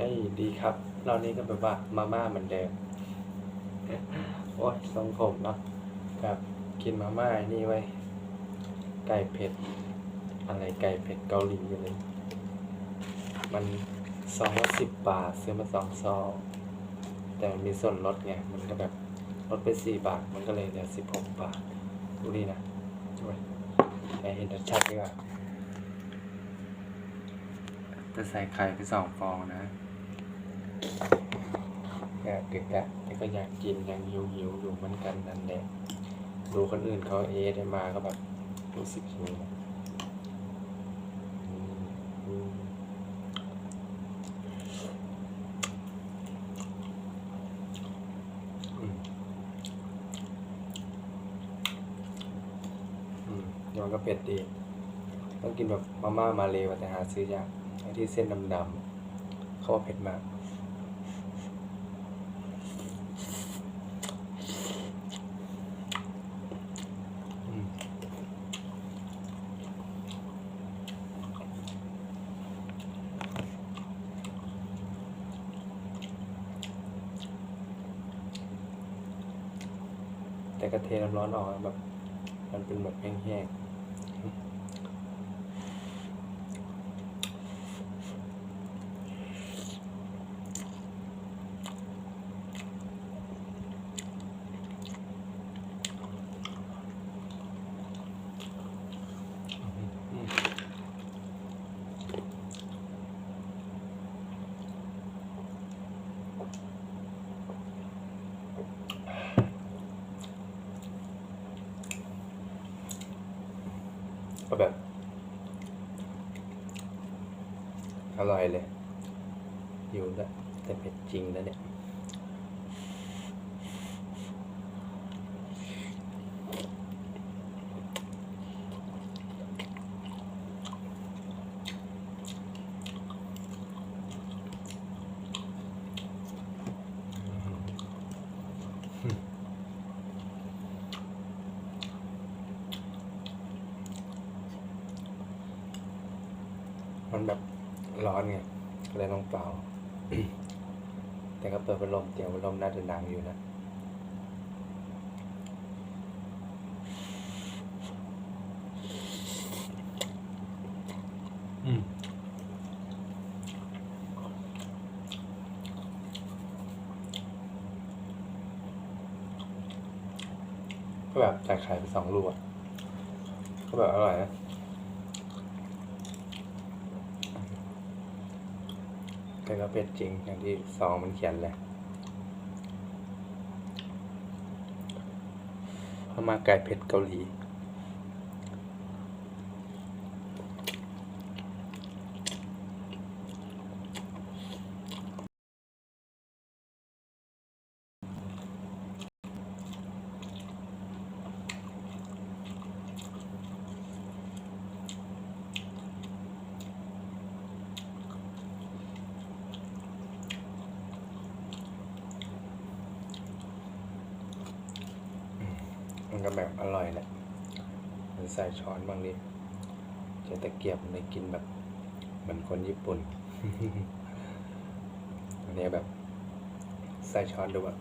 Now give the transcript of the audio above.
เอ้ยดีครับเรานี่ก็แบบว่ามาม่าเหมือนเดิมโอ้ยทรงผมเนาะแบบกินมาม่านี่ไว้ไก่เผ็ด อะไรไก่เผ็ดเกาหลีอะไรมันซองละสิบบาทซื้อมาสองซองแต่มันมีส่วนลดไงมันก็แบบลดไปสี่บาทมันก็เลยเหลือสิบหกบาทดูนี่นะโอ้ยให้เห็นชัดดีกว่าจะใส่ไข่ไปสองฟองนะ อยากดึกอะแต่ก็อยากกินยังหิวหิวๆอยู่เหมือนกันนั่นแหละดูคนอื่นเขาเอได้มาก็แบบรู้สึกหิวอืมอืมอืมอืมเดี๋ยวมันก็เผ็ดดีต้องกินแบบมาม่ามาเลวอะแต่หาซื้อยากไอ้ที่เส้นดำๆเขาว่าเผ็ดมาก แต่กระเทน้ำร้อนออกแบบ มันเป็นแบบแห้งๆอืม ก็แบบอร่อยเลย อยู่แล้วแต่เผ็ดจริงแล้วเนี่ย มันแบบร้อนไงก็เลยต้องเป่า แต่ก็เปิดพัดลมเตียงพัดลมน่าจะดังอยู่นะอืมก็แบบใส่ไข่ไปสองลูกอะก็แบบอร่อยนะ แต่ก็เผ็ดจริงอย่างที่ซองมันเขียนเลยพม่าไก่เผ็ดเกาหลี มันก็แบบอร่อยแหละมันใส่ช้อนบางดิใช้ตะเกียบในกินแบบเหมือนคนญี่ปุ่นอันนี้แบบใส่ช้อนดูแบบ